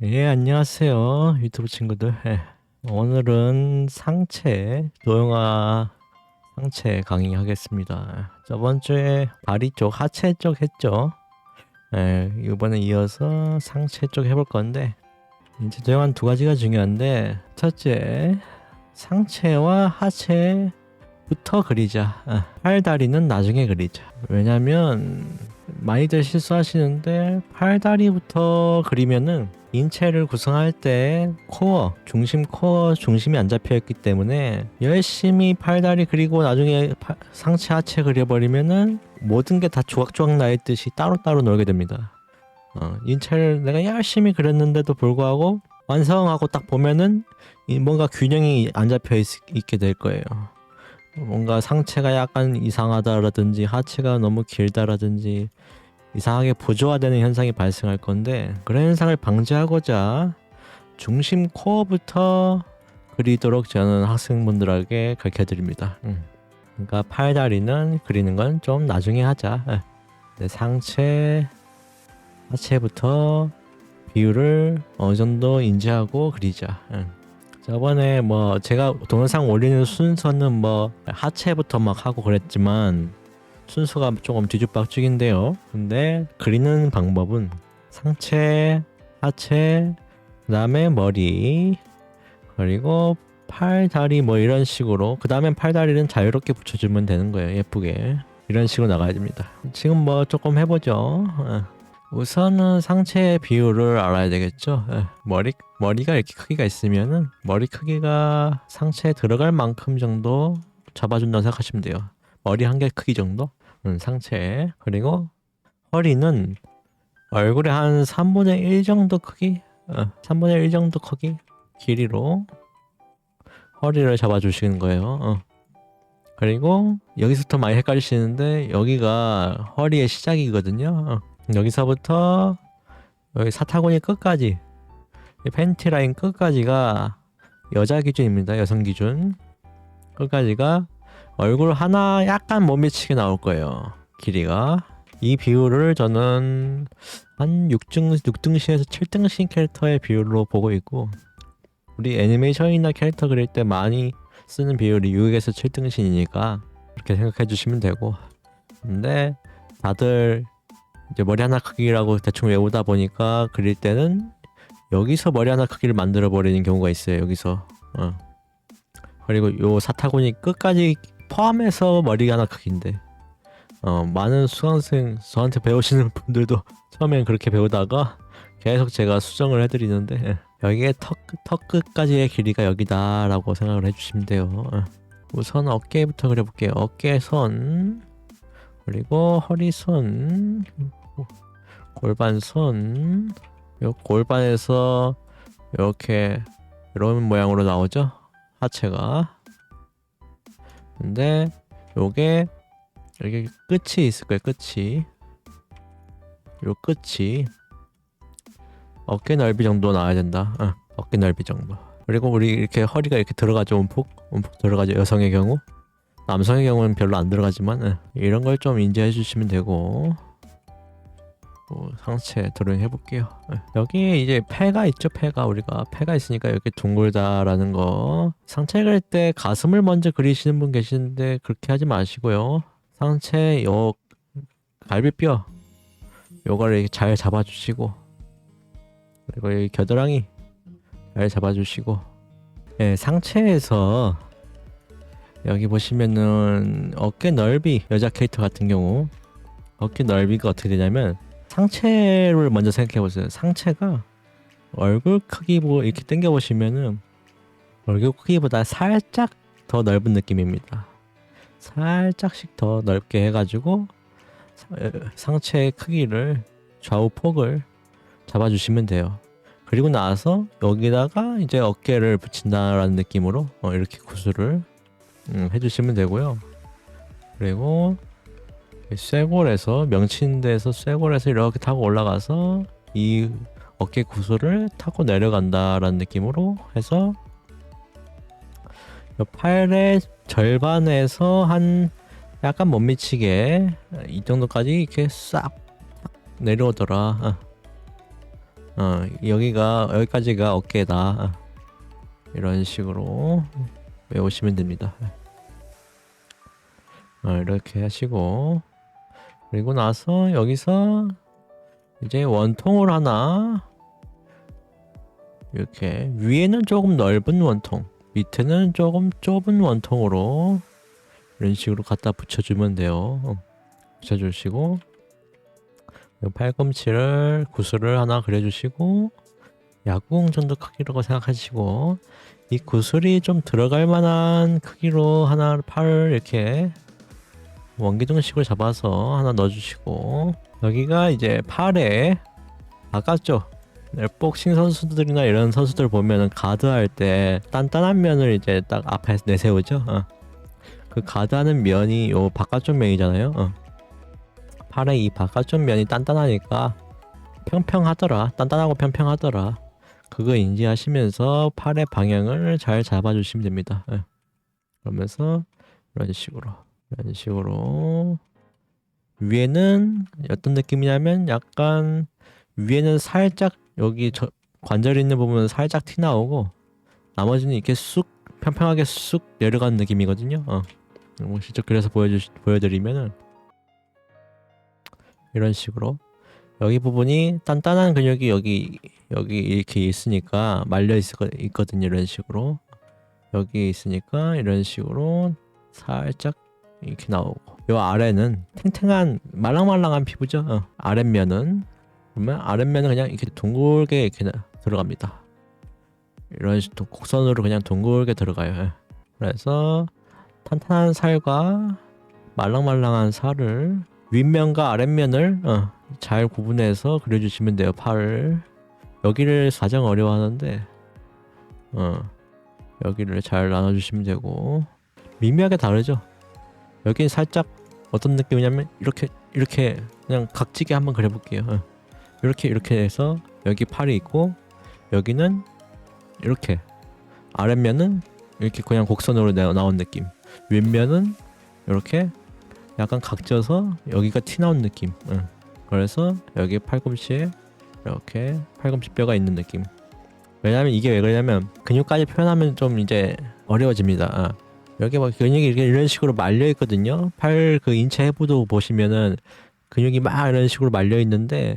예, 안녕하세요. 유튜브 친구들. 예, 오늘은 상체, 도형화 상체 강의하겠습니다. 저번 주에 다리 쪽, 하체 쪽 했죠. 예, 이번에 이어서 상체 쪽 해볼 건데, 이제 도형화는 두 가지가 중요한데, 첫째, 상체와 하체부터 그리자. 아, 팔, 다리는 나중에 그리자. 왜냐면, 많이들 실수하시는데, 팔, 다리부터 그리면은 인체를 구성할 때 코어, 중심 코어 중심이 안 잡혀 있기 때문에 열심히 팔다리 그리고 나중에 파- 상체 하체 그려버리면은 모든 게 다 조각조각 나 있듯이 따로따로 놀게 됩니다. 어, 인체를 내가 열심히 그렸는데도 불구하고 완성하고 딱 보면은 이 뭔가 균형이 안 잡혀 있, 있게 될 거예요. 뭔가 상체가 약간 이상하다라든지 하체가 너무 길다라든지 이상하게 보조화되는 현상이 발생할 건데 그런 현상을 방지하고자 중심 코어부터 그리도록 저는 학생분들에게 가르쳐 드립니다. 그러니까 팔다리는 그리는 건 좀 나중에 하자. 예. 네, 상체, 하체부터 비율을 어느 정도 인지하고 그리자. 예. 저번에 뭐 제가 동영상 올리는 순서는 뭐 하체부터 막 하고 그랬지만 순서가 조금 뒤죽박죽인데요. 근데 그리는 방법은 상체, 하체, 그다음에 머리, 그리고 팔, 다리 뭐 이런 식으로 그 다음엔 팔, 다리는 자유롭게 붙여주면 되는 거예요. 예쁘게 이런 식으로 나가야 됩니다. 지금 뭐 조금 해보죠. 어. 우선은 상체의 비율을 알아야 되겠죠. 예. 머리 머리가 이렇게 크기가 있으면은 머리 크기가 상체에 들어갈 만큼 정도 잡아준다고 생각하시면 돼요. 머리 한 개 크기 정도 음, 상체 그리고 허리는 얼굴의 한 3분의 1 정도 크기 어, 3분의 1 정도 크기 길이로 허리를 잡아주시는 거예요 어. 그리고 여기서부터 많이 헷갈리시는데 여기가 허리의 시작이거든요 어. 여기서부터 여기 사타구니 끝까지 이 팬티 라인 끝까지가 여자 기준입니다 여성 기준 끝까지가 얼굴 하나 약간 못 미치게 나올 거예요. 길이가. 이 비율을 저는 한 6등, 6등신에서 7등신 캐릭터의 비율로 보고 있고 우리 애니메이션이나 캐릭터 그릴 때 많이 쓰는 비율이 6에서 7등신이니까 그렇게 생각해 주시면 되고 근데 다들 이제 머리 하나 크기라고 대충 외우다 보니까 그릴 때는 여기서 머리 하나 크기를 만들어 버리는 경우가 있어요. 여기서 어. 그리고 요 사타구니 끝까지 포함해서 머리가 하나 크기인데 어, 많은 수강생 저한테 배우시는 분들도 처음엔 그렇게 배우다가 계속 제가 수정을 해드리는데 예. 여기에 턱, 턱 끝까지의 길이가 여기다라고 생각을 해주시면 돼요 예. 우선 어깨부터 그려볼게요 어깨 선 그리고 허리 선 골반 선 요 골반에서 이렇게 이런 모양으로 나오죠? 하체가. 근데 요게 여기 끝이 있을 거예요? 끝이? 요 끝이 어깨 넓이 정도 나와야 된다. 어, 어깨 넓이 정도. 그리고 우리 이렇게 허리가 이렇게 들어가죠? 움푹? 움푹 들어가죠? 여성의 경우 남성의 경우는 별로 안 들어가지만 어, 이런 걸 좀 인지해 주시면 되고. 뭐 상체 드로잉 해볼게요. 어, 여기 이제 폐가 있죠 폐가. 우리가 폐가 있으니까 이렇게 둥글다라는 거. 상체 그릴 때 가슴을 먼저 그리시는 분 계시는데 그렇게 하지 마시고요. 상체 요 갈비뼈 요거를 잘 잡아주시고 그리고 이 겨드랑이 잘 잡아주시고. 예, 상체에서 여기 보시면은 어깨 넓이 여자 캐릭터 같은 경우 어깨 넓이가 어떻게 되냐면 상체를 먼저 생각해 보세요. 상체가 얼굴 크기 보 이렇게 당겨 보시면은 얼굴 크기보다 살짝 더 넓은 느낌입니다. 살짝씩 더 넓게 해가지고 상체의 크기를 좌우 폭을 잡아주시면 돼요. 그리고 나서 여기다가 이제 어깨를 붙인다라는 느낌으로 어, 이렇게 구슬을 음, 해주시면 되고요. 그리고 쇄골에서 명치인대에서 쇄골에서 이렇게 타고 올라가서 이 어깨 구슬을 타고 내려간다라는 느낌으로 해서 이 팔의 절반에서 한 약간 못 미치게 이 정도까지 이렇게 싹 내려오더라. 어. 어, 여기가 여기까지가 어깨다. 어. 이런 식으로 외우시면 됩니다. 어, 이렇게 하시고. 그리고 나서 여기서 이제 원통을 하나. 이렇게 위에는 조금 넓은 원통 밑에는 조금 좁은 원통으로 이런 식으로 갖다 붙여주면 돼요. 어, 붙여주시고. 요 팔꿈치를 구슬을 하나 그려주시고 야구공 정도 크기라고 생각하시고 이 구슬이 좀 들어갈 만한 크기로 하나 팔을 이렇게 원기둥식으로 잡아서 하나 넣어주시고 여기가 이제 팔에 아까죠 복싱 선수들이나 이런 선수들 보면은 가드 할 때 단단한 면을 이제 딱 앞에 내세우죠 어. 그 가드하는 면이 요 바깥쪽 면이잖아요 어. 팔의 이 바깥쪽 면이 단단하니까 평평하더라 단단하고 평평하더라 그거 인지하시면서 팔의 방향을 잘 잡아주시면 됩니다 예. 그러면서 이런 식으로 이런 식으로 위에는 어떤 느낌이냐면 약간 위에는 살짝 여기 저 관절 있는 부분은 살짝 티 나오고 나머지는 이렇게 쑥 평평하게 쑥 내려가는 느낌이거든요. 어. 뭐 직접 그래서 보여주 보여드리면은 이런 식으로 여기 부분이 단단한 근육이 여기 여기 이렇게 있으니까 말려 있, 있거든요. 이런 식으로 여기 있으니까 이런 식으로 살짝 이렇게 나오고 요 아래는 탱탱한 말랑말랑한 피부죠. 어. 아랫면은 그러면 아랫면은 그냥 이렇게 둥글게 이렇게 나- 들어갑니다. 이런 식으로 곡선으로 그냥 둥글게 들어가요. 예. 그래서 탄탄한 살과 말랑말랑한 살을 윗면과 아랫면을 어, 잘 구분해서 그려주시면 돼요. 팔을 여기를 가장 어려워하는데 어, 여기를 잘 나눠주시면 되고 미묘하게 다르죠. 여기는 살짝 어떤 느낌이냐면 이렇게 이렇게 그냥 각지게 한번 그려볼게요. 어. 이렇게 이렇게 해서 여기 팔이 있고 여기는 이렇게 아랫면은 이렇게 그냥 곡선으로 나- 나온 느낌 윗면은 이렇게 약간 각져서 여기가 티 나온 느낌 응. 그래서 여기 팔꿈치에 이렇게 팔꿈치 뼈가 있는 느낌 왜냐면 이게 왜 그러냐면 근육까지 표현하면 좀 이제 어려워집니다 아. 여기 막 근육이 이렇게 이런 식으로 말려 있거든요 팔 그 인체 해부도 보시면은 근육이 막 이런 식으로 말려 있는데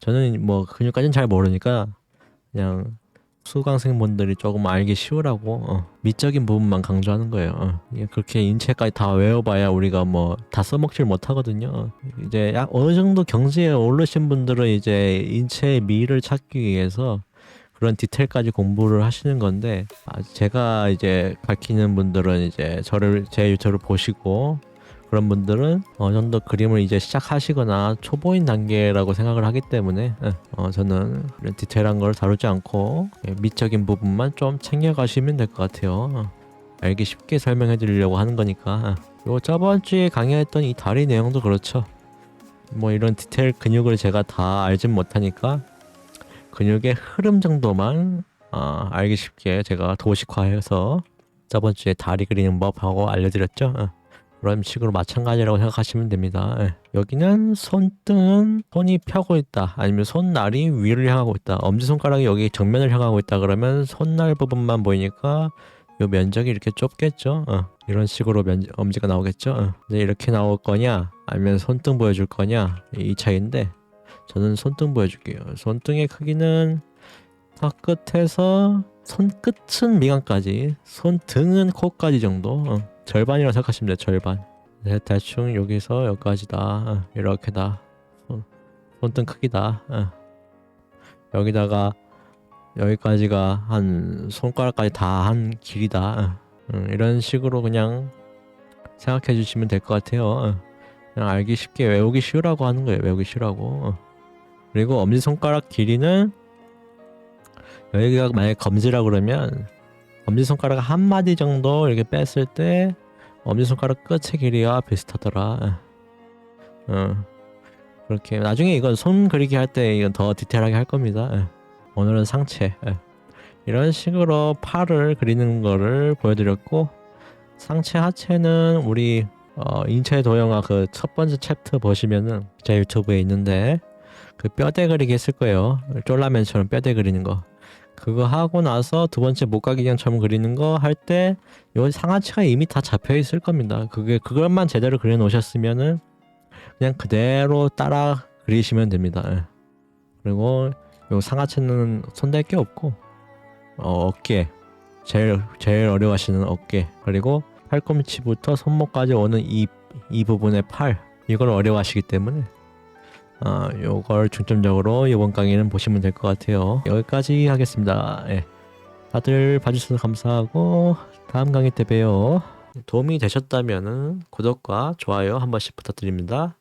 저는 뭐 근육까지는 잘 모르니까 그냥 수강생분들이 조금 알기 쉬우라고 어, 미적인 부분만 강조하는 거예요. 어. 그렇게 인체까지 다 외워봐야 우리가 뭐 다 써먹질 못하거든요. 어. 이제 약 어느 정도 경지에 오르신 분들은 이제 인체의 미를 찾기 위해서 그런 디테일까지 공부를 하시는 건데 아, 제가 이제 가르치는 분들은 이제 저를 제 유튜브를 보시고 그런 분들은 어느 정도 그림을 이제 시작하시거나 초보인 단계라고 생각을 하기 때문에 예, 어, 저는 디테일한 걸 다루지 않고 예, 미적인 부분만 좀 챙겨가시면 될 것 같아요. 어, 알기 쉽게 설명해 드리려고 하는 거니까 예. 요 저번 주에 강의했던 이 다리 내용도 그렇죠. 뭐 이런 디테일 근육을 제가 다 알진 못하니까 근육의 흐름 정도만 아, 알기 쉽게 제가 도식화해서 저번 주에 다리 그리는 법하고 알려드렸죠. 어. 그런 식으로 마찬가지라고 생각하시면 됩니다. 예. 여기는 손등은 손이 펴고 있다. 아니면 손날이 위를 향하고 있다. 엄지손가락이 여기 정면을 향하고 있다. 그러면 손날 부분만 보이니까 요 면적이 이렇게 좁겠죠. 어. 이런 식으로 면, 엄지가 나오겠죠. 어. 근데 이렇게 나올 거냐, 아니면 손등 보여줄 거냐 이 차이인데 저는 손등 보여줄게요. 손등의 크기는 턱 끝에서 손끝은 미간까지, 손등은 코까지 정도. 어. 절반이라고 생각하시면 돼요. 절반. 네, 대충 여기서 여기까지다. 어, 이렇게다. 손, 손등 크기다. 어. 여기다가 여기까지가 한 손가락까지 다 한 길이다. 어. 음, 이런 식으로 그냥 생각해 주시면 될 것 같아요. 어. 그냥 알기 쉽게 외우기 쉬우라고 하는 거예요. 외우기 쉬우라고. 어. 그리고 엄지손가락 길이는 여기가 만약에 검지라 그러면 엄지손가락 한 마디 정도 이렇게 뺐을 때 엄지손가락 끝의 길이와 비슷하더라. 어. 그렇게 나중에 이건 손 그리기 할 때 이건 더 디테일하게 할 겁니다. 예. 오늘은 상체. 예. 이런 식으로 팔을 그리는 거를 보여드렸고 상체 하체는 우리 어, 인체 도형화 그 첫 번째 챕터 보시면은 제 유튜브에 있는데 그 뼈대 그리기 했을 거예요. 쫄라맨처럼 뼈대 그리는 거. 그거 하고 나서 두 번째 목각인형처럼 그리는 거 할 때 요 상하치가 이미 다 잡혀 있을 겁니다. 그게 그것만 제대로 그려 놓으셨으면은 그냥 그대로 따라 그리시면 됩니다. 예. 그리고 요 상하체는 손댈 게 없고 어, 어깨 제일 제일 어려워하시는 어깨 그리고 팔꿈치부터 손목까지 오는 이, 이 부분의 팔 이걸 어려워하시기 때문에 어, 요걸 중점적으로 이번 강의는 보시면 될 것 같아요. 여기까지 하겠습니다. 예. 다들 봐주셔서 감사하고 다음 강의 때 봬요. 도움이 되셨다면 구독과 좋아요 한 번씩 부탁드립니다.